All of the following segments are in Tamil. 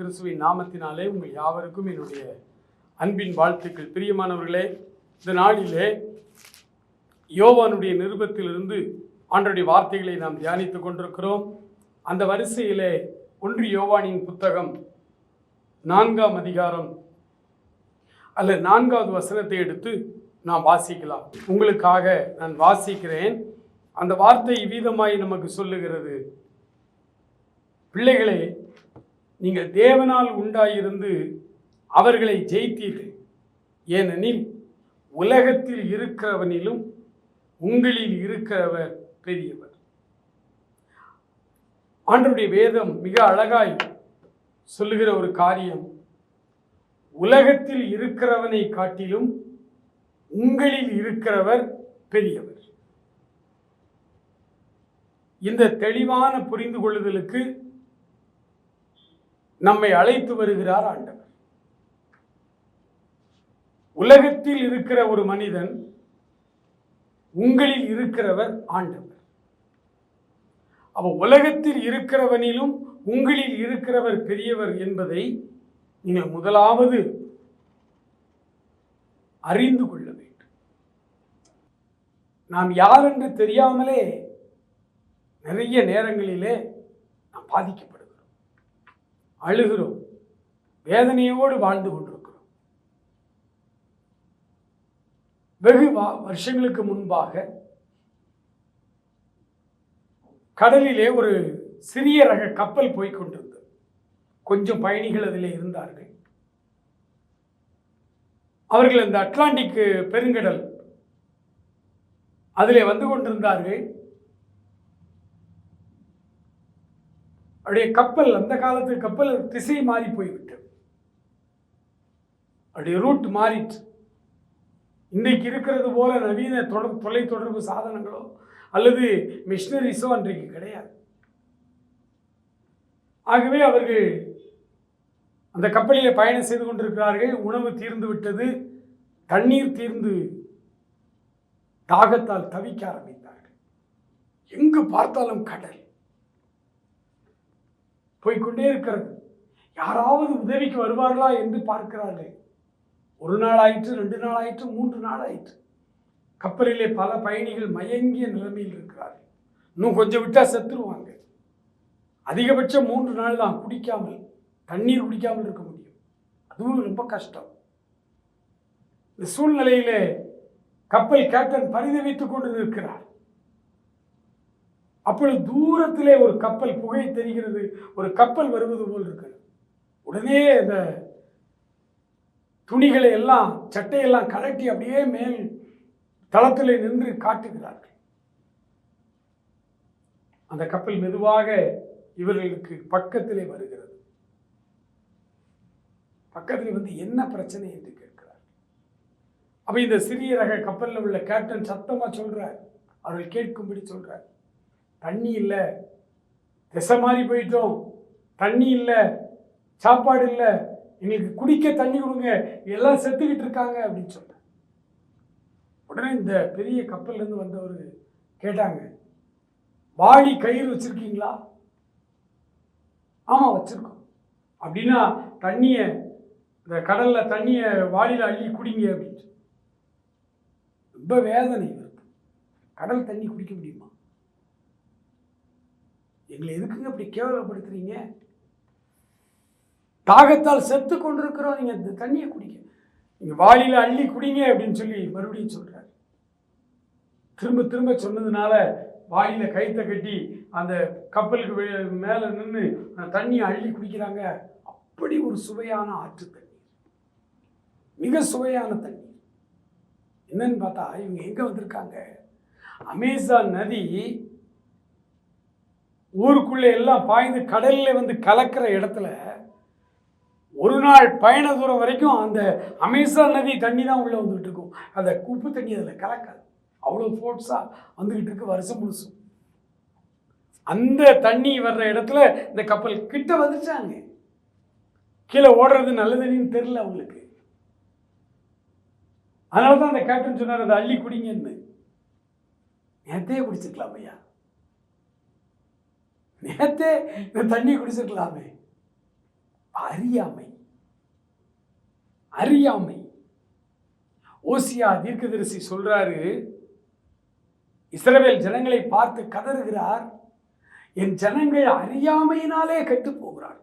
கிறிஸ்துவின் நாமத்தினாலே உங்கள் யாவருக்கும் என்னுடைய அன்பின் வாழ்த்துக்கள். பிரியமானவர்களே இந்த நாளிலே யோவானுடைய நிருபத்திலிருந்து ஆண்டருடைய வார்த்தைகளை நாம் தியானித்துக் கொண்டிருக்கிறோம். அந்த வரிசையிலே ஒன்று யோவானின் புத்தகம் நான்காம் அதிகாரம் அல்ல நான்காவது வசனத்தை எடுத்து நாம் வாசிக்கலாம். உங்களுக்காக நான் வாசிக்கிறேன். அந்த வார்த்தை வீதமாய் நமக்கு சொல்லுகிறது. பிள்ளைகளே நீங்கள் தேவனால் உண்டாயிருந்து அவர்களை ஜெயித்தீர்கள். ஏனெனில் உலகத்தில் இருக்கிறவனிலும் உங்களில் இருக்கிறவர் பெரியவர். ஆண்டருடைய வேதம் மிக அழகாய் சொல்லுகிற ஒரு காரியம். உலகத்தில் இருக்கிறவனை காட்டிலும் உங்களில் இருக்கிறவர் பெரியவர். இந்த தெளிவான புரிந்து கொள்ளுதலுக்கு நம்மை அழைத்து வருகிறார் ஆண்டவர். உலகத்தில் இருக்கிற ஒரு மனிதன் உங்களில் இருக்கிறவர் ஆண்டவர். அப்ப உலகத்தில் இருக்கிறவனிலும் உங்களில் இருக்கிறவர் பெரியவர் என்பதை நீங்கள் முதலாவது அறிந்து கொள்ள வேண்டும். நாம் யார் என்று தெரியாமலே நிறைய நேரங்களிலே நாம் பாதிக்கப்படும் அழுகிறோம். வேதனையோடு வாழ்ந்து கொண்டிருக்கிறோம். வெகு வருஷங்களுக்கு முன்பாக கடலிலே ஒரு சிறிய ரக கப்பல் போய்கொண்டிருந்தது கொஞ்சம் பயணிகள் அதிலே இருந்தார்கள். அவர்கள் அந்த அட்லாண்டிக் பெருங்கடல் அதிலே வந்து கொண்டிருந்தார்கள். அவருடைய கப்பல் அந்த காலத்து கப்பல் திசை மாறி போய்விட்டது. அவருடைய ரூட் மாறிட்டு இன்றைக்கு இருக்கிறது போல நவீன தொடர் தொலைத்தொடர்பு சாதனங்களோ அல்லது மிஷினரிஸோ அன்றைக்கு கிடையாது. ஆகவே அவர்கள் அந்த கப்பலில் பயணம் செய்து கொண்டிருக்கிறார்கள். உணவு தீர்ந்து விட்டது. தண்ணீர் தீர்ந்து தாகத்தால் தவிக்க ஆரம்பித்தார்கள். எங்கு பார்த்தாலும் கடல். போய்க்கொண்டே இருக்கிறது. யாராவது உதவிக்கு வருவார்களா என்று பார்க்கிறார்கள். ஒரு நாள் ஆயிற்று ரெண்டு நாள் ஆயிற்று மூன்று நாள் ஆயிற்று. கப்பலிலே பல பயணிகள் மயங்கிய நிலைமையில் இருக்கிறார்கள். இன்னும் கொஞ்சம் விட்டால் செத்துருவாங்க. அதிகபட்சம் மூன்று நாள் தான் குடிக்காமல் தண்ணீர் குடிக்காமல் இருக்க முடியும். அதுவும் ரொம்ப கஷ்டம். இந்த சூழ்நிலையிலே கப்பல் கேப்டன் பரிதவித்துக் கொண்டு நிற்கிறார் அப்பொழுது தூரத்திலே ஒரு கப்பல் புகை தெரிகிறது. ஒரு கப்பல் வருவது போல் இருக்கிறது. உடனே அந்த துணிகளை எல்லாம் சட்டையெல்லாம் கலட்டி அப்படியே மேல் தளத்திலே நின்று காட்டுகிறார்கள். அந்த கப்பல் மெதுவாக இவர்களுக்கு பக்கத்திலே வருகிறது. பக்கத்தில் வந்து என்ன பிரச்சனை என்று கேட்கிறார் அப்ப இந்த சிறிய ரக கப்பலில் உள்ள கேப்டன் சத்தமா சொல்றார். அவர்கள் கேட்கும்படி சொல்றார். தண்ணி இல்லை. திசை மாறி போயிட்டோம். தண்ணி இல்லை. சாப்பாடு இல்லை. எங்களுக்கு குடிக்க தண்ணி கொடுங்க. எல்லாம் செத்துக்கிட்டு இருக்காங்க அப்படின்னு சொல்கிறேன் உடனே இந்த பெரிய கப்பல்லேருந்து வந்தவர் கேட்டாங்க வாடி கயிறு வச்சிருக்கீங்களா? ஆமாம் வச்சுருக்கோம். அப்படின்னா தண்ணியை இந்த கடலில் தண்ணியை வாடியில் அள்ளி குடிங்க. அப்படின்னு. ரொம்ப வேதனை கடல் தண்ணி குடிக்க முடியுமா? எங்களை எதுக்குங்க இப்படி கேவலப்படுத்துறீங்க? தாகத்தால் செத்து கொண்டிருக்கிறோம். நீங்கள் இந்த தண்ணியை குடிங்க. நீங்கள் வாளியில் அள்ளி குடிங்க அப்படின்னு சொல்லி மறுபடியும் சொல்கிறார் திரும்ப திரும்ப சொன்னதுனால வாயில் கைத்தை கட்டி அந்த கப்பலுக்கு மேலே நின்று அந்த தண்ணியை அள்ளி குடிக்கிறாங்க. அப்படி ஒரு சுவையான ஆற்று தண்ணீர். மிக சுவையான தண்ணீர். என்னன்னு பார்த்தா இவங்க எங்கே வந்திருக்காங்க? அமேசான் நதி ஊருக்குள்ளே எல்லாம் பாய்ந்து கடல்ல வந்து கலக்கிற இடத்துல ஒரு நாள் பயண தூரம் வரைக்கும் அந்த அமேசான் நதி தண்ணி தான் உள்ளே வந்துகிட்டு இருக்கும். அந்த உப்பு தண்ணி அதில் கலக்காது. அவ்வளோ ஃபோர்ட்ஸாக வந்துக்கிட்டு இருக்கு வருஷம் முழுசும். அந்த தண்ணி வர்ற இடத்துல இந்த கப்பல் கிட்ட வந்துச்சாங்க. கீழே ஓடுறது நல்லதுன்னு தெரியல அவங்களுக்கு. அதனால தான் அந்த கேப்டன் சொன்னார் அதை அள்ளி குடிங்கன்னு. நேரத்தையே குடிச்சிருக்கலாம் ஐயா நேத்தே இந்த தண்ணி குடிச்சிருக்கலாமே. அறியாமை. அறியாமை. ஓசியா தீர்க்கதரிசி சொல்றாரு இஸ்ரவேல் ஜனங்களை பார்த்து கதறுகிறார் என் ஜனங்கள் அறியாமையினாலே கெட்டு போகிறார்கள்.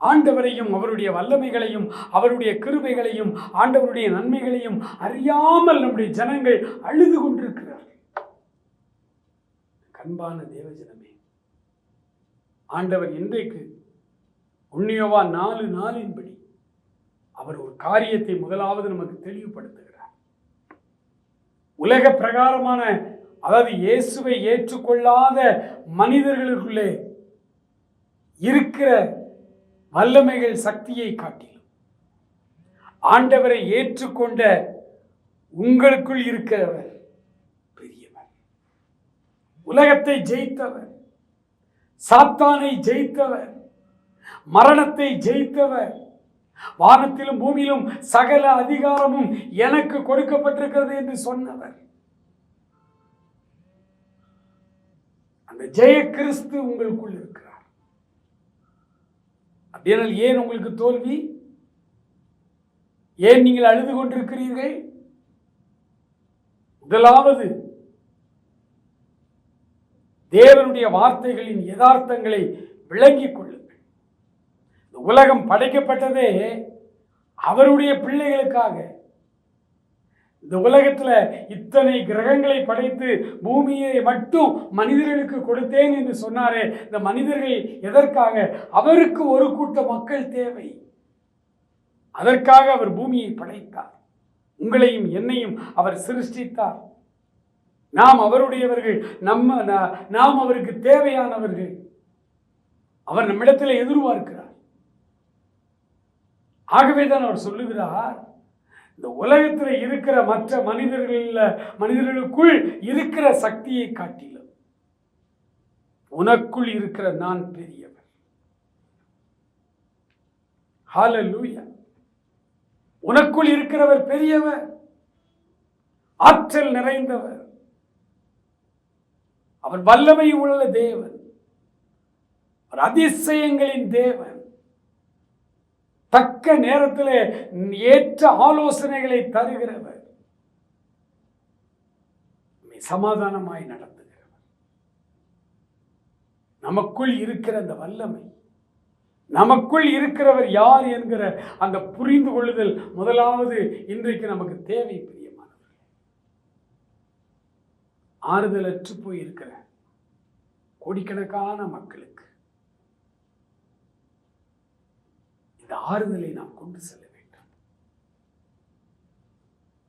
ஆண்டவரையும் அவருடைய வல்லமைகளையும் அவருடைய கிருபைகளையும் ஆண்டவருடைய நன்மைகளையும் அறியாமல் நம்முடைய ஜனங்கள் அழுது கொண்டிருக்கிறார் அன்பான தேவஜனமே ஆண்டவர் இன்றைக்கு உண்ணியோவா நாலு நாளின்படி அவர் ஒரு காரியத்தை முதலாவது நமக்கு தெளிவுபடுத்துகிறார். உலக பிரகாரமான அதாவது இயேசுவை ஏற்றுக்கொள்ளாத மனிதர்களுக்குள்ளே இருக்கிற வல்லமைகள் சக்தியை காட்டிலும் ஆண்டவரை ஏற்றுக்கொண்ட உங்களுக்குள் இருக்கிறவர் உலகத்தை ஜெயித்தவர் சாத்தானை ஜெயித்தவர் மரணத்தை ஜெயித்தவர். வானத்திலும் பூமியிலும் சகல அதிகாரமும் எனக்கு கொடுக்கப்பட்டிருக்கிறது என்று சொன்னவர். அந்த ஜெய கிறிஸ்து உங்களுக்குள் இருக்கிறார். அப்படியானால் ஏன் உங்களுக்கு தோல்வி? ஏன் நீங்கள் அழுது கொண்டிருக்கிறீர்கள்? முதலாவது தேவனுடைய வார்த்தைகளின் யதார்த்தங்களை விளங்கிக் கொள்ளுங்கள். இந்த உலகம் படைக்கப்பட்டதே அவருடைய பிள்ளைகளுக்காக. இந்த உலகத்தில் இத்தனை கிரகங்களை படைத்து பூமியை மட்டும் மனிதர்களுக்கு கொடுத்தேன் என்று சொன்னாரே இந்த மனிதர்கள் எதற்காக? அவருக்கு ஒரு கூட்ட மக்கள் தேவை. அதற்காக அவர் பூமியை படைத்தார். உங்களையும் என்னையும் அவர் சிருஷ்டித்தார். நாம் அவருடையவர்கள் நம்ம நாம் அவருக்கு தேவையானவர்கள். அவர் நம்மிடத்தில் எதிர்பார்க்கிறார். ஆகவே தான் அவர் சொல்லுகிறார் இந்த உலகத்தில் இருக்கிற மற்ற மனிதர்களில் மனிதர்களுக்குள் இருக்கிற சக்தியை காட்டிலும் உனக்குள் இருக்கிற நான் பெரியவர். ஹalleluya உனக்குள் இருக்கிறவர் பெரியவர். ஆற்றல் நிறைந்தவர். அவர் வல்லமை உள்ள தேவன். அவர் அதிசயங்களின் தேவன். தக்க நேரத்தில் ஏற்ற ஆலோசனைகளை தருகிறவர். சமாதானமாய் நடத்துகிறவர். நமக்குள் இருக்கிற அந்த வல்லமை நமக்குள் இருக்கிறவர் யார் என்கிற அந்த புரிந்து கொள்ளுதல் முதலாவது இன்றைக்கு நமக்கு தேவை ஆறுதலற்று போயிருக்கிற கோடிக்கணக்கான மக்களுக்கு இந்த ஆறுதலை நாம் கொண்டு செல்ல வேண்டும்.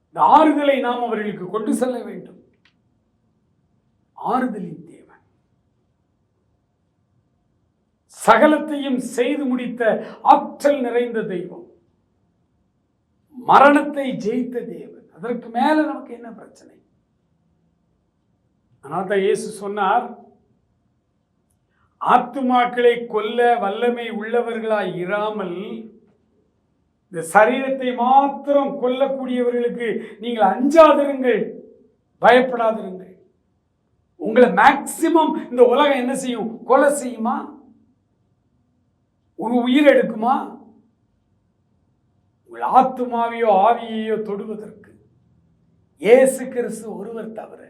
இந்த ஆறுதலை நாம் அவர்களுக்கு கொண்டு செல்ல வேண்டும். ஆறுதலின் தேவன். சகலத்தையும் செய்து முடித்த ஆற்றல் நிறைந்த தெய்வம். மரணத்தை ஜெயித்த தேவன். அதற்கு மேல நமக்கு என்ன பிரச்சனை? அதனால தான் இயேசு சொன்னார் ஆத்துமாக்களை கொல்ல வல்லமை உள்ளவர்களாய் இராமல் இந்த சரீரத்தை மாத்திரம் கொல்லக்கூடியவர்களுக்கு நீங்கள் அஞ்சாதிருங்கள் பயப்படாதிருங்கள். உங்களை மேக்சிமம் இந்த உலகம் என்ன செய்யும்? கொலை செய்யுமா? ஒரு உயிர் எடுக்குமா? உங்கள் ஆத்துமாவையோ ஆவியையோ தொடுவதற்கு இயேசு கிறிஸ்து ஒருவர் தவிர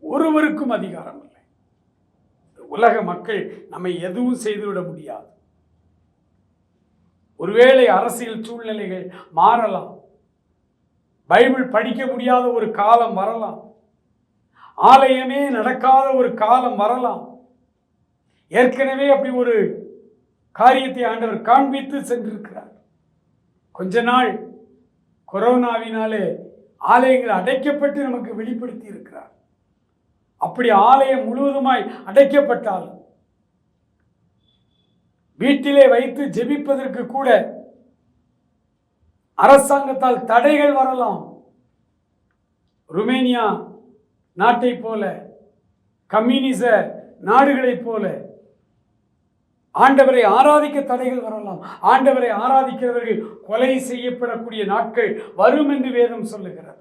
ஒருவருக்கும் அதிகாரம் இல்லை. உலக மக்கள் நம்மை எதுவும் செய்துவிட முடியாது. ஒருவேளை அரசியல் சூழ்நிலைகள் மாறலாம். பைபிள் படிக்க முடியாத ஒரு காலம் வரலாம். ஆலயமே நடக்காத ஒரு காலம் வரலாம். ஏற்கனவே அப்படி ஒரு காரியத்தை ஆண்டவர் காண்பித்து சென்றிருக்கிறார். கொஞ்ச நாள் கொரோனாவினாலே ஆலயங்கள் அடைக்கப்பட்டு நமக்கு வெளிப்படுத்தி இருக்கிறார் அப்படி ஆலயம் முழுவதுமாய் அடைக்கப்பட்டால் வீட்டிலே வைத்து ஜெபிப்பதற்கு கூட அரசாங்கத்தால் தடைகள் வரலாம். ருமேனியா நாட்டை போல கம்யூனிச நாடுகளைப் போல ஆண்டவரை ஆராதிக்க தடைகள் வரலாம். ஆண்டவரை ஆராதிக்கிறவர்கள் கொலை செய்யப்படக்கூடிய நாட்கள் வரும் என்று வேதம் சொல்லுகிறார்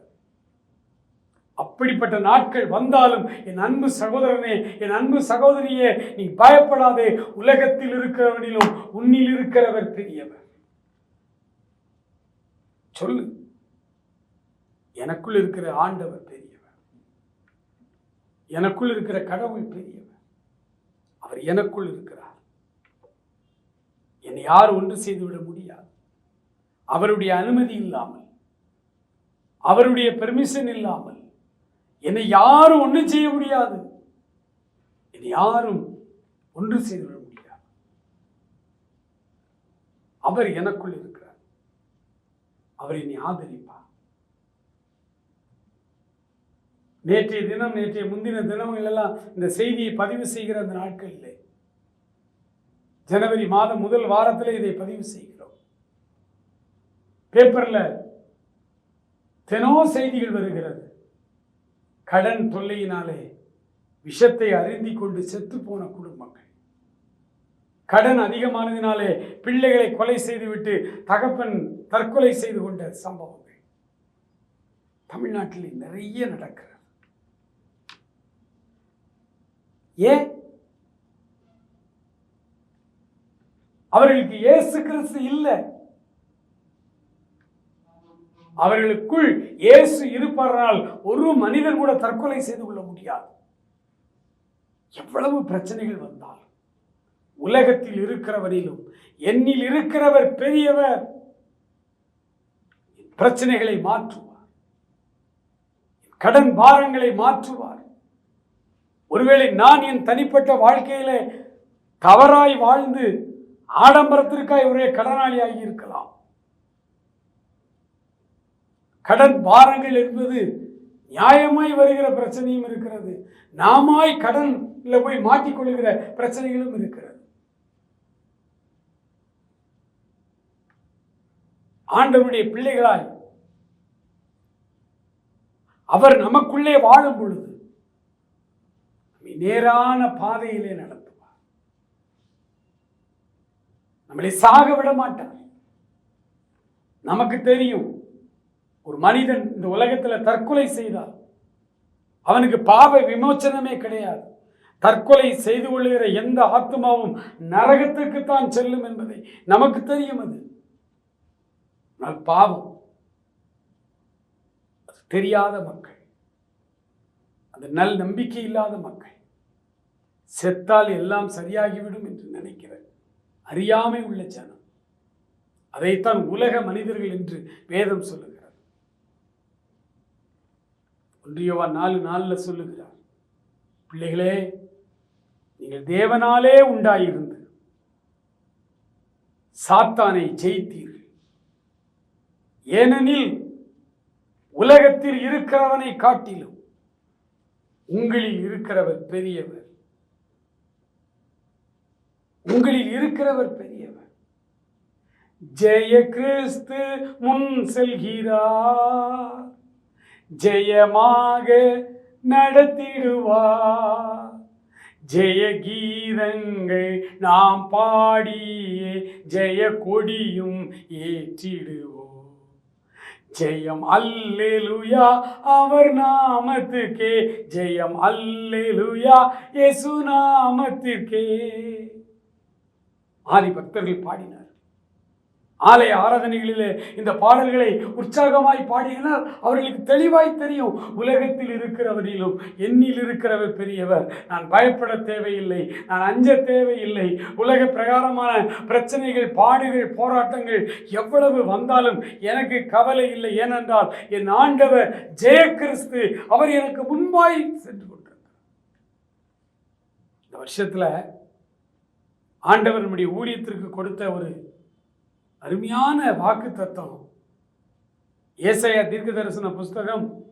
அப்படிப்பட்ட நாட்கள் வந்தாலும் என் அன்பு சகோதரனே என் அன்பு சகோதரியே நீ பயப்படாதே. உலகத்தில் இருக்கிறவனிலும் உன்னில் இருக்கிறவர் பெரியவர். சொல்லு. எனக்குள் இருக்கிற ஆண்டவர் பெரியவர். எனக்குள் இருக்கிற கடவுள் பெரியவர். அவர் எனக்குள் இருக்கிறார். என்னை யார் ஒன்று செய்துவிட முடியாது. அவருடைய அனுமதி இல்லாமல் அவருடைய பெர்மிஷன் இல்லாமல் என்னை யாரும் ஒன்றும் செய்ய முடியாது. என்னை யாரும் ஒன்று செய்துவிட முடியாது. அவர் எனக்குள் இருக்கிறார். அவர் என்னை ஆதரிப்பார். நேற்றைய தினம் நேற்றைய முந்தின தினங்கள் எல்லாம் இந்த செய்தியை பதிவு செய்கிற அந்த நாட்கள் இல்லை. ஜனவரி மாதம் முதல் வாரத்தில் இதை பதிவு செய்கிறோம். பேப்பர்ல தினோ செய்திகள் வருகிறது. கடன் தொல்லையினாலே விஷத்தை அருந்தி கொண்டு செத்து போன குடும்பங்கள். கடன் அதிகமானதினாலே பிள்ளைகளை கொலை செய்துவிட்டு தகப்பன் தற்கொலை செய்து கொண்ட சம்பவங்கள். தமிழ்நாட்டில் நிறைய நடக்கிறது. ஏன்? அவர்களுக்கு இயேசு கிறிஸ்து இல்லை. அவர்களுக்குள் இயேசு இருப்பாரால் ஒரு மனிதர் கூட தற்கொலை செய்து கொள்ள முடியாது. எவ்வளவு பிரச்சனைகள் வந்தால். உலகத்தில் இருக்கிறவரிலும் என்னில் இருக்கிறவர் பெரியவர் பிரச்சனைகளை மாற்றுவார். கடன் பாரங்களை மாற்றுவார். ஒருவேளை நான் என் தனிப்பட்ட வாழ்க்கையில தவறாய் வாழ்ந்து ஆடம்பரத்திற்காய் ஒரே கடனாளியாகி இருக்கலாம். கடன் பாரங்கள் என்பது நியாயமாய் வருகிற பிரச்சனையும் இருக்கிறது. நாமாய் கடனில் போய் மாட்டிக்கொள்கிற பிரச்சனைகளும் இருக்கிறது. ஆண்டவருடைய பிள்ளைகளாய் அவர் நமக்குள்ளே வாழும் பொழுது நேரான பாதையிலே நடத்துவார். நம்மளை சாக விட மாட்டார். நமக்கு தெரியும் ஒரு மனிதன் இந்த உலகத்தில் தற்கொலை செய்தால் அவனுக்கு பாவ விமோச்சனமே கிடையாது. தற்கொலை செய்து கொள்ளுகிற எந்த ஆத்மாவும் நரகத்திற்குத்தான் செல்லும் என்பதை நமக்கு தெரியும் அது. பாவம் அது தெரியாத மக்கள் அந்த நல் நம்பிக்கை இல்லாத மக்கள் செத்தால் எல்லாம் சரியாகிவிடும் என்று நினைக்கிற அறியாமை உள்ள ஜனம் அதைத்தான் உலக மனிதர்கள் என்று வேதம் சொல்லுது. ஒன்றியவா நாலு நாளில் சொல்லுகிறார். பிள்ளைகளே நீங்கள் தேவனாலே உண்டாயிருந்து சாத்தானை ஜெயித்தீர்கள். ஏனெனில் உலகத்தில் இருக்கிறவனை காட்டிலும் உங்களில் இருக்கிறவர் பெரியவர். உங்களில் இருக்கிறவர் பெரியவர். ஜெய கிறிஸ்து முன் செல்கிறார். ஜெயமாக நடத்திடுவா ஜெய கீதங்கள் நாம் பாடியே ஜெய கொடியும் ஏற்றிடுவோம். ஜெயம் அல்லேலுயா அவர் நாமத்துக்கே. ஜெயம் அல்லேலுயா இயேசு நாமத்துக்கே. ஆதி பக்தர்கள் பாடினார் ஆலய ஆராதனைகளிலே இந்த பாடல்களை உற்சாகமாய் பாடினால் அவர்களுக்கு தெளிவாய் தெரியும். உலகத்தில் இருக்கிறவரிலும் என்னில் இருக்கிறவர் பெரியவர். நான் பயப்பட தேவையில்லை நான் அஞ்ச தேவையில்லை. உலக பிரகாரமான பிரச்சனைகள் பாடுகள் போராட்டங்கள் எவ்வளவு வந்தாலும் எனக்கு கவலை இல்லை. ஏனென்றால் என் ஆண்டவர் ஜெய கிறிஸ்து அவர் எனக்கு முன்பாய் சென்று கொண்டிருக்கிறார். இந்த வருஷத்தில் ஆண்டவர் நம்முடைய ஊழியத்திற்கு கொடுத்த ஒரு அருமையான வாக்கு தத்துவம். ஏசைய தீர்க்க தரிசன புஸ்தகம்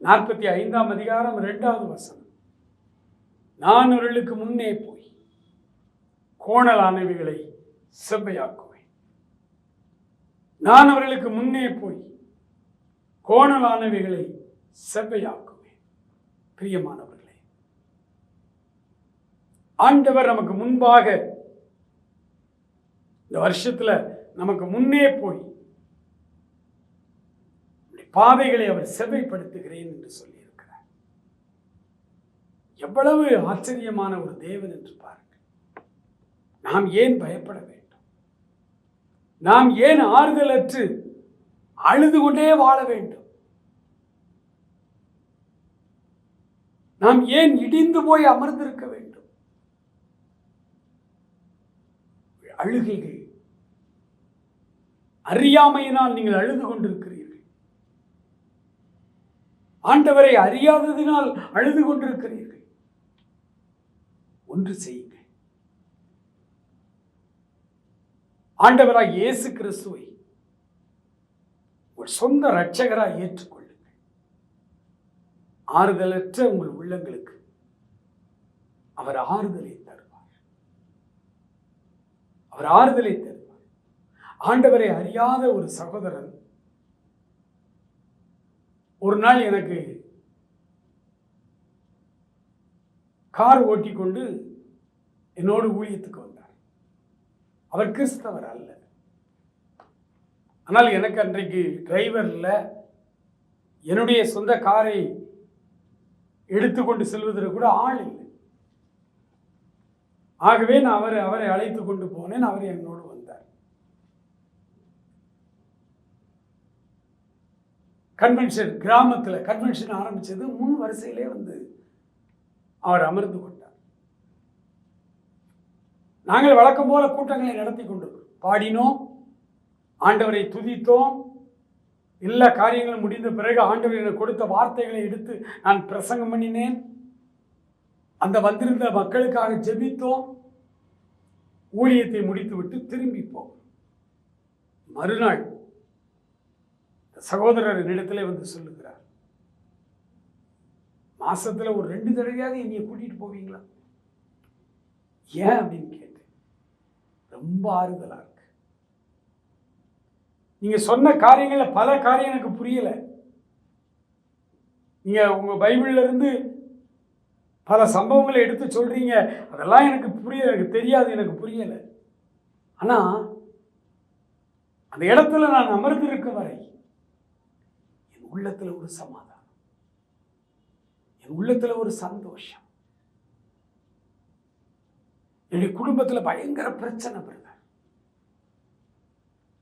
நாற்பத்தி ஐந்தாம் அதிகாரம் இரண்டாவது வசனம். நான் அவர்களுக்கு முன்னே போய் கோணலானவைகளை செவ்வையாக்குவேன். நான் அவர்களுக்கு முன்னே போய் கோணலானவைகளை செவ்வையாக்குவேன். பிரியமானவர்களே ஆண்டவர் நமக்கு முன்பாக இந்த வருஷத்தில் நமக்கு முன்னே போய் பாதைகளை அவர் செவ்வைப்படுத்துகிறேன் என்று சொல்லியிருக்கிறார். எவ்வளவு ஆச்சரியமான ஒரு தேவன் என்று பாருங்கள். நாம் ஏன் பயப்பட வேண்டும்? நாம் ஏன் ஆறுதலற்று அழுது கொண்டே வாழ வேண்டும்? நாம் ஏன் இடிந்து போய் அமர்ந்திருக்க வேண்டும்? அழுகைகள் அறியாமையினால் நீங்கள் அழுது கொண்டிருக்கிறீர்கள். ஆண்டவரை அறியாததினால் அழுது கொண்டிருக்கிறீர்கள். ஒன்று செய்யுங்கள். ஆண்டவராய் இயேசு கிறிஸ்துவை உங்கள் சொந்த இரட்சகராக ஏற்றுக்கொள்ளுங்கள். ஆறுதலற்ற உங்கள் உள்ளங்களுக்கு அவர் ஆறுதலை தருவார். அவர் ஆறுதலை தருவார். ஆண்டவரை அறியாத ஒரு சகோதரன். ஒரு நாள் எனக்கு கார் ஓட்டிக்கொண்டு என்னோடு ஊழியத்துக்கு வந்தார். அவர் கிறிஸ்தவர் அல்ல. ஆனால் எனக்கு அன்றைக்கு டிரைவர் இல்லை. என்னுடைய சொந்த காரை எடுத்துக்கொண்டு செல்வதற்கு கூட ஆள் இல்லை. ஆகவே நான் அவரை அவரை அழைத்து கொண்டு போனேன். அவர் என்னோடு வந்தார் கன்வென்ஷன் கிராமத்தில் கன்வென்ஷன் ஆரம்பித்தது முன் வரிசையிலே வந்து அவர் அமர்ந்து கொண்டார். நாங்கள் வழக்கம் போல கூட்டங்களை நடத்தி கொண்டிருக்கிறோம் பாடினோம் ஆண்டவரை துதித்தோம். எல்லா காரியங்களும் முடிந்த பிறகு ஆண்டவர் எனக்கு கொடுத்த வார்த்தைகளை எடுத்து நான் பிரசங்கம் பண்ணினேன். அந்த வந்திருந்த மக்களுக்காக ஜெபித்தோம். ஊழியத்தை முடித்துவிட்டு திரும்பிப்போம் மறுநாள் சகோதரர் என்னிடத்திலே வந்து சொல்லுகிறார். மாசத்துல ஒரு ரெண்டு தடவையாவது என்னைய கூட்டிட்டு போவீங்களா? ஏன் அப்படின்னு கேட்டேன். ரொம்ப ஆறுதலா இருக்கு. நீங்க சொன்ன காரியங்கள்ல பல காரியம் எனக்கு புரியல. நீங்க உங்க பைபிள்ல இருந்து பல சம்பவங்களை எடுத்து சொல்றீங்க. அதெல்லாம் எனக்கு புரியல எனக்கு தெரியாது எனக்கு புரியல. ஆனா அந்த இடத்துல நான் அமர்ந்திருக்கும் உள்ளத்தில் ஒரு சமாதானம். என் உள்ளத்தில் ஒரு சந்தோஷம். என்னுடைய குடும்பத்தில் பயங்கர பிரச்சனை பிரதர்.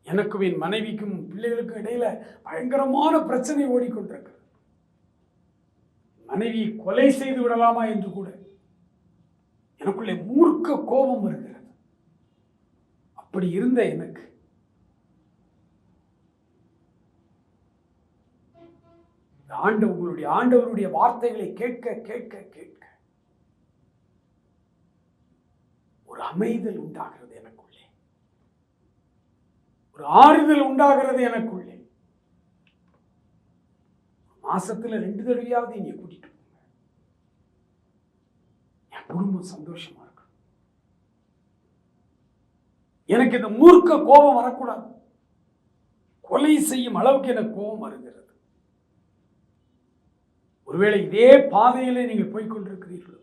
எனக்கும் என் மனைவிக்கும் பிள்ளைகளுக்கும் இடையில பயங்கரமான பிரச்சனை ஓடிக்கொண்டிருக்கிறது. மனைவி கொலை செய்து விடலாமா என்று கூட எனக்குள்ளே மூர்க்க கோபம் வருகிறது. அப்படி இருந்த எனக்கு இந்த ஆண்ட உங்களுடைய ஆண்டவருடைய வார்த்தைகளை கேட்க கேட்க கேட்க ஒரு அமைதல் உண்டாகிறது எனக்குள்ளே. ஒரு ஆறுதல் உண்டாகிறது எனக்குள்ளே. மாசத்துல ரெண்டு தடவையாவது நீங்க கூட்டிட்டு போங்க. என் குடும்பம் சந்தோஷமா இருக்கணும் எனக்கு இந்த மூர்க்க கோபம் வரக்கூடாது. கொலை செய்யும் அளவுக்கு எனக்கு கோபம் வருகிறது. ஒருவேளை இதே பாதையிலே நீங்கள் போய்கொண்டிருக்கிறீர்களோ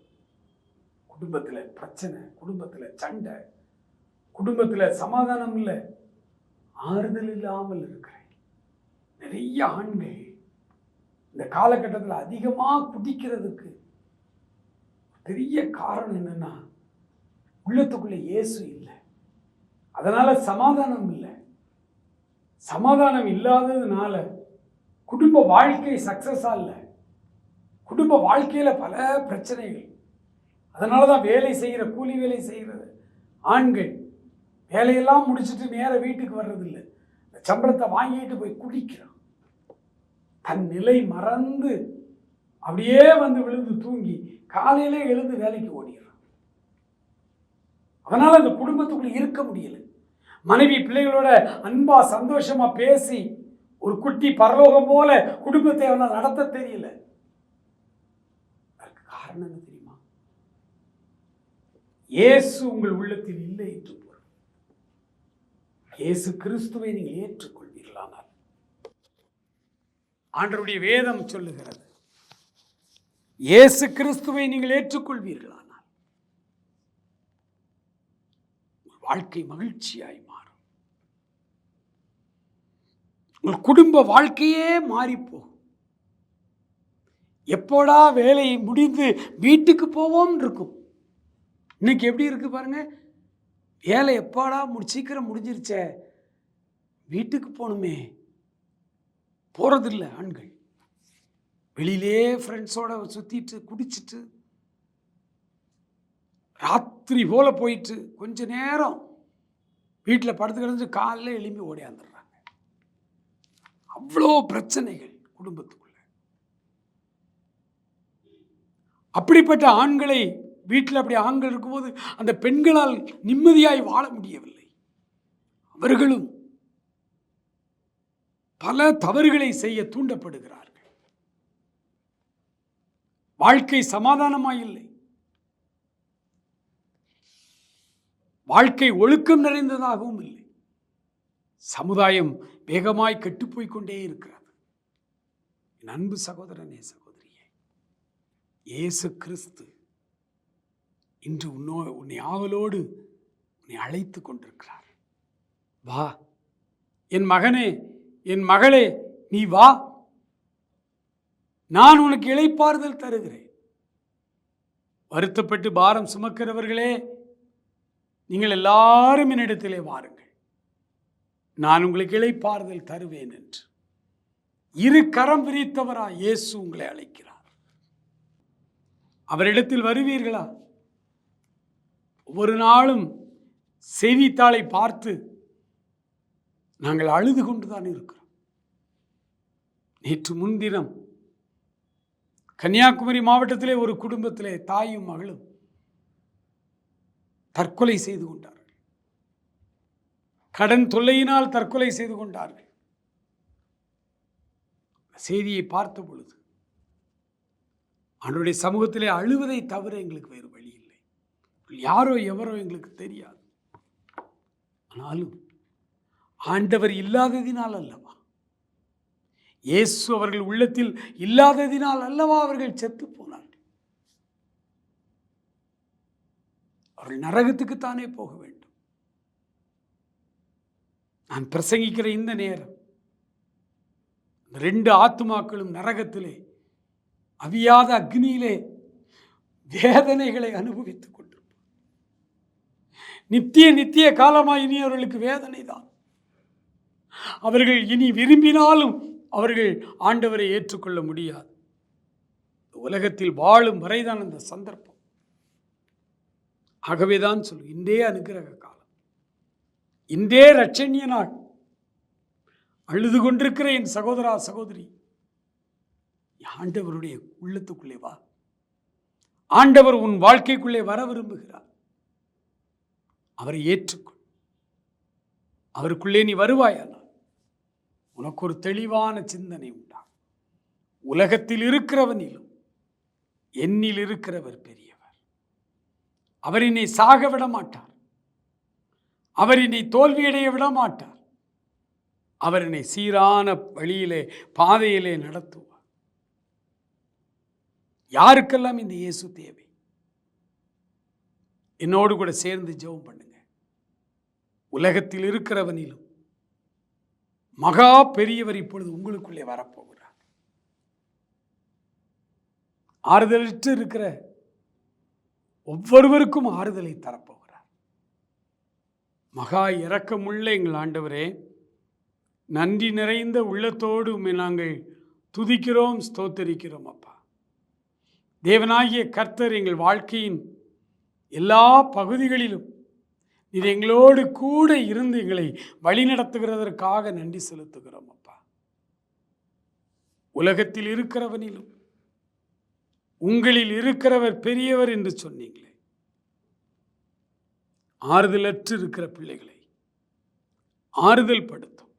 குடும்பத்தில் பிரச்சனை குடும்பத்தில் சண்டை குடும்பத்தில் சமாதானம் இல்லை. ஆறுதல் இல்லாமல் இருக்கிறேன். நிறைய ஆண்கள் இந்த காலகட்டத்தில் அதிகமாக குடிக்கிறதுக்கு பெரிய காரணம் என்னன்னா உள்ளத்துக்குள்ளே இயேசு இல்லை. அதனால் சமாதானம் இல்லை. சமாதானம் இல்லாததுனால குடும்ப வாழ்க்கை சக்ஸஸாக இல்லை. குடும்ப வாழ்க்கையில் பல பிரச்சனைகள். அதனால தான் வேலை செய்கிற கூலி வேலை செய்கிறது ஆண்கள் வேலையெல்லாம் முடிச்சுட்டு நேராக வீட்டுக்கு வர்றதில்லை. இந்த சம்பளத்தை வாங்கிட்டு போய் குடிக்கிறான். தன் நிலை மறந்து அப்படியே வந்து விழுந்து தூங்கி காலையிலே எழுந்து வேலைக்கு ஓடிடுறான். அதனால அந்த குடும்பத்துக்குள்ள இருக்க முடியல. மனைவி பிள்ளைகளோட அன்பா சந்தோஷமா பேசி ஒரு குட்டி பரலோகம் போல குடும்பத்தை அவனால் நடத்த தெரியல. காரணம் என்ன தெரியுமா? இயேசு உங்கள் உள்ளத்தில் இல்லை என்று பொருள் இயேசு கிறிஸ்துவை நீங்கள் ஏற்றுக்கொள்வீர்களானால் ஆண்டருடைய வேதம் சொல்லுகிறது இயேசு கிறிஸ்துவை நீங்கள் ஏற்றுக்கொள்வீர்களானால் வாழ்க்கை மகிழ்ச்சியாய் மாறும். உங்கள் குடும்ப வாழ்க்கையே மாறிப்போகும். எப்போடா வேலை முடிந்து வீட்டுக்கு போவோம்னு இருக்கும் இன்னைக்கு எப்படி இருக்கு பாருங்க? வேலை எப்போடா முடி சீக்கிரம் முடிஞ்சிருச்சே. வீட்டுக்கு போகணுமே. போகிறதில்ல ஆண்கள். வெளியிலே ஃப்ரெண்ட்ஸோட சுற்றிட்டு குடிச்சிட்டு ராத்திரி போல போயிட்டு கொஞ்ச நேரம் வீட்டில் படுத்து கிடந்து காலைல எழும்பி ஓடியாந்துடுறாங்க அவ்வளோ பிரச்சனைகள் குடும்பத்துக்கு. அப்படிப்பட்ட ஆண்களை வீட்டில் அப்படி ஆண்கள் இருக்கும்போது அந்த பெண்களால் நிம்மதியாய் வாழ முடியவில்லை. அவர்களும் பல தவறுகளை செய்ய தூண்டப்படுகிறார்கள். வாழ்க்கை சமாதானமாய் இல்லை வாழ்க்கை ஒழுக்கம் நிறைந்ததாகவும் இல்லை. சமுதாயம் வேகமாய் கெட்டுப்போய்க்கொண்டே இருக்கிறது. என் அன்பு சகோதரனே சகோதரன் இயேசு கிறிஸ்து இன்று உன்னோ உன்னை ஆவலோடு உன்னை அழைத்து கொண்டிருக்கிறார். வா. என் மகனே என் மகளே நீ வா. நான் உனக்கு இழைப்பாறுதல் தருகிறேன். வருத்தப்பட்டு பாரம் சுமக்கிறவர்களே நீங்கள் எல்லாரும் என்னிடத்திலே வாருங்கள். நான் உங்களுக்கு இழைப்பாறுதல் தருவேன் என்று. இரு கரம் விரித்தவராய் இயேசு உங்களை அழைக்கிறார். அவரிடத்தில் வருவீர்களா? ஒவ்வொரு நாளும் செய்தித்தாளை பார்த்து நாங்கள் அழுது கொண்டுதான் இருக்கிறோம். நேற்று முன்தினம் கன்னியாகுமரி மாவட்டத்திலே ஒரு குடும்பத்திலே தாயும் மகளும் தற்கொலை செய்து கொண்டார்கள். கடன் தொல்லையினால் தற்கொலை செய்து கொண்டார்கள். செய்தியை பார்த்த பொழுது அவனுடைய சமூகத்திலே அழுவதை தவிர எங்களுக்கு வேறு வழி இல்லை. யாரோ எவரோ எங்களுக்கு தெரியாது. ஆனாலும் ஆண்டவர் இல்லாததினால் அல்லவா? இயேசு அவர்கள் உள்ளத்தில் இல்லாததினால் அல்லவா அவர்கள் செத்து போனார்கள்? அவர்கள் நரகத்துக்குத்தானே போக வேண்டும். நான் பிரசங்கிக்கிற இந்த நேரம் ரெண்டு ஆத்துமாக்களும் நரகத்திலே அவியாத அக்னியிலே வேதனைகளை அனுபவித்துக் கொண்டிருப்பார். நித்திய நித்திய காலமாக இனி அவர்களுக்கு வேதனை தான். அவர்கள் இனி விரும்பினாலும் அவர்கள் ஆண்டவரை ஏற்றுக்கொள்ள முடியாது. உலகத்தில் வாழும் வரைதான் அந்த சந்தர்ப்பம். ஆகவேதான் சொல்லு இன்றே அனுக்கிரக காலம். இன்றே ரட்சணிய நாள் அழுது கொண்டிருக்கிற என் சகோதரா சகோதரி ஆண்டவருடைய உள்ளத்துக்குள்ளே வா. ஆண்டவர் உன் வாழ்க்கைக்குள்ளே வர விரும்புகிறார். அவரை ஏற்றுக்கொள். அவருக்குள்ளே நீ வருவாயானால் உனக்கு ஒரு தெளிவான சிந்தனை உண்டா உலகத்தில் இருக்கிறவனிலும் என்னில் இருக்கிறவர் பெரியவர். அவர் என்னை சாக விட மாட்டார் அவர் என்னை தோல்வியடைய விட மாட்டார் அவர் என்னை சீரான வழியிலே பாதையிலே நடத்துவார். யாருக்கெல்லாம் இந்த இயேசு தேவை? என்னோடு கூட சேர்ந்து ஜெபம் பண்ணுங்க. உலகத்தில் இருக்கிறவனிலும் மகா பெரியவர் இப்பொழுது உங்களுக்குள்ளே வரப்போகிறார். ஆறுதலிட்டு இருக்கிற ஒவ்வொருவருக்கும் ஆறுதலை தரப்போகிறார். மகா இறக்கமுள்ள எங்கள் ஆண்டவரே நன்றி நிறைந்த உள்ளத்தோடு நாங்கள் துதிக்கிறோம் ஸ்தோத்தரிக்கிறோம் அப்பா. தேவனாகிய கர்த்தர் எங்கள் வாழ்க்கையின் எல்லா பகுதிகளிலும் இது எங்களோடு கூட இருந்து எங்களை வழிநடத்துகிறதற்காக நன்றி செலுத்துகிறோம் அப்பா. உலகத்தில் இருக்கிறவனிலும் உங்களில் இருக்கிறவர் பெரியவர் என்று சொன்னீங்களே. ஆறுதலற்று இருக்கிற பிள்ளைகளை ஆறுதல் படுத்தும்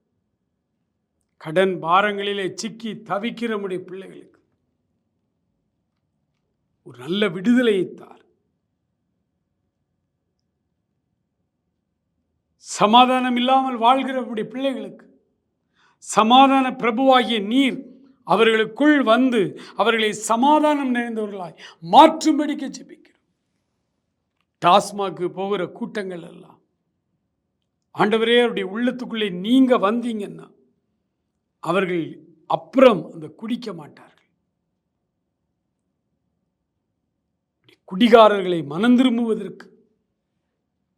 கடன் பாரங்களிலே சிக்கி தவிக்கிற முடிய பிள்ளைகளுக்கு ஒரு நல்ல விடுதலையை தார். சமாதானம் இல்லாமல் வாழ்கிற பிள்ளைகளுக்கு சமாதான பிரபுவாகிய நீர் அவர்களுக்குள் வந்து அவர்களை சமாதானம் நிறைந்தவர்களாய் மாற்றும்படிக்க ஜெபிக்கிறோம். டாஸ்மாக்கு போகிற கூட்டங்கள் எல்லாம் ஆண்டவரே அவருடைய உள்ளத்துக்குள்ளே நீங்க வந்தீங்கன்னா அவர்கள் அப்புறம் அந்த குடிக்க மாட்டார்கள். குடிகாரர்களை மனம் திரும்புவதற்கு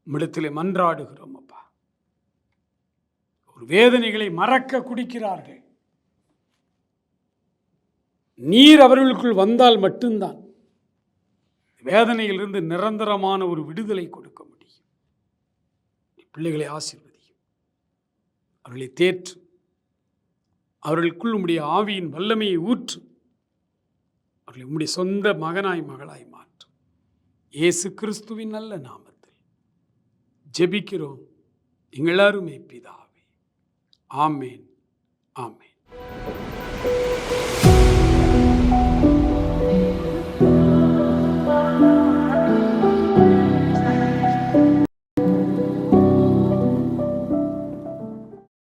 மன்றாடுகிறோம் அப்பா. ஒரு வேதனைகளை மறக்க குடிக்கிறார்கள். நீர் அவர்களுக்குள் வந்தால் மட்டும்தான் வேதனையிலிருந்து நிரந்தரமான ஒரு விடுதலை கொடுக்க முடியும். பிள்ளைகளை ஆசிர்வதியும். அவர்களை தேற்று. அவர்களுக்குள் உம்முடைய ஆவியின் வல்லமையை ஊற்று. அவர்களை உம்முடைய சொந்த மகனாய் மகளாய் இயேசு கிறிஸ்துவின் நல்ல நாமத்தில் ஜெபிக்கிறோம். எங்களாருமே பிதாவே. ஆமேன். ஆமேன்.